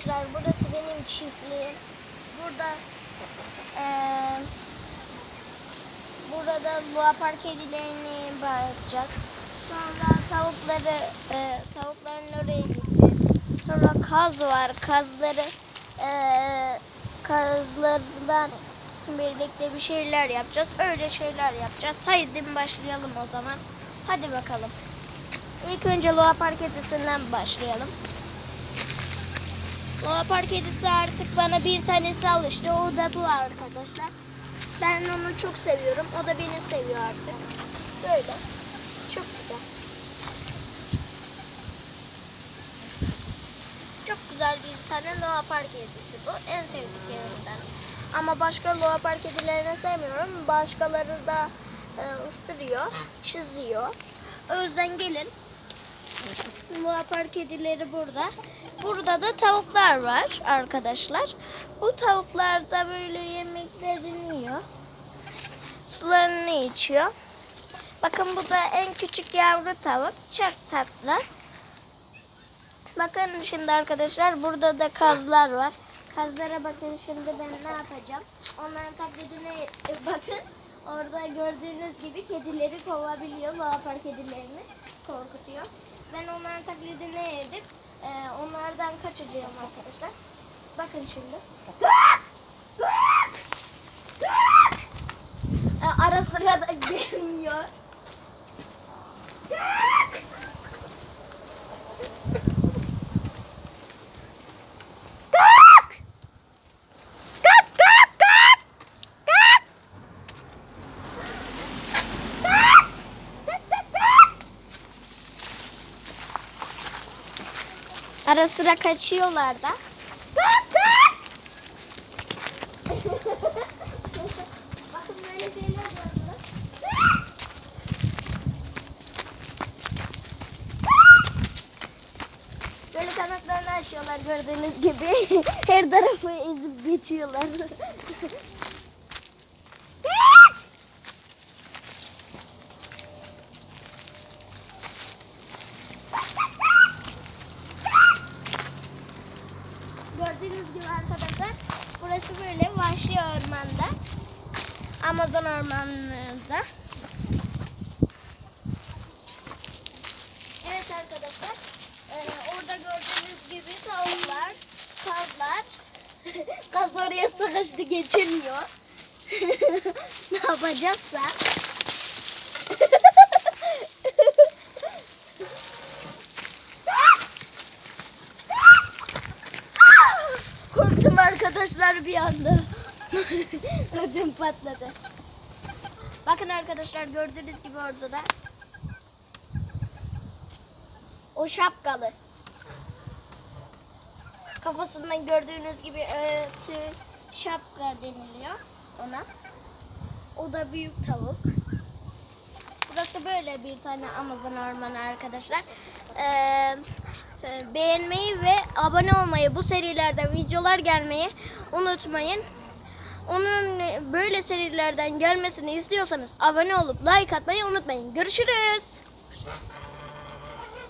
arkadaşlar burası benim çiftliğim. Burada eee burada luapar kedilerini bakacağız. Sonra tavukları eee, tavukların oraya gideceğiz. Sonra kaz var. Kazları eee kazlardan birlikte bir şeyler yapacağız. Öyle şeyler yapacağız. Haydi başlayalım o zaman. Hadi bakalım. İlk önce luapar kedisinden başlayalım. Leopar kedisi artık bana bir tanesi alıştı. O da bu arkadaşlar. Ben onu çok seviyorum. O da beni seviyor artık. Böyle. Çok güzel. Çok güzel bir tane leopar kedisi bu. En sevdiklerimden. Ama başka leopar kedilerini sevmiyorum. Başkaları da e, ıstırıyor, çiziyor. O yüzden gelin Leopar kedileri burada. Burada da tavuklar var arkadaşlar. Bu tavuklar da böyle yemeklerini yiyor. Sularını içiyor. Bakın bu da en küçük yavru tavuk. Çok tatlı. Bakın şimdi arkadaşlar burada da kazlar var. Kazlara bakın şimdi ben ne yapacağım. Onların taklidine bakın. Orada gördüğünüz gibi kedileri kovabiliyor. Leopar kedilerini korkutuyor. Ben onların taklidini edip e, onlardan kaçacağım arkadaşlar. Bakın şimdi. E, ara sıra da gelmiyor. Ara sıra kaçıyorlar da. Var burada. Böyle kanatlarını açıyorlar gördüğünüz gibi. Her tarafı ezip geçiyorlar. Gördüğünüz gibi arkadaşlar burası böyle vahşi ormanda. Amazon ormanında. Evet arkadaşlar e, orada gördüğünüz gibi tavuklar, kazlar. Kaz oraya sıkıştı geçilmiyor. ne yapacaksa. Arkadaşlar bir anda. Ödüm patladı. Bakın arkadaşlar gördüğünüz gibi orada da o şapkalı. Kafasından gördüğünüz gibi e, tüy şapka deniliyor ona. O da büyük tavuk. Burası böyle bir tane Amazon ormanı arkadaşlar. Ee, beğenmeyi ve abone olmayı, bu serilerden videolar gelmeyi unutmayın. Onun böyle serilerden gelmesini istiyorsanız abone olup like atmayı unutmayın. Görüşürüz.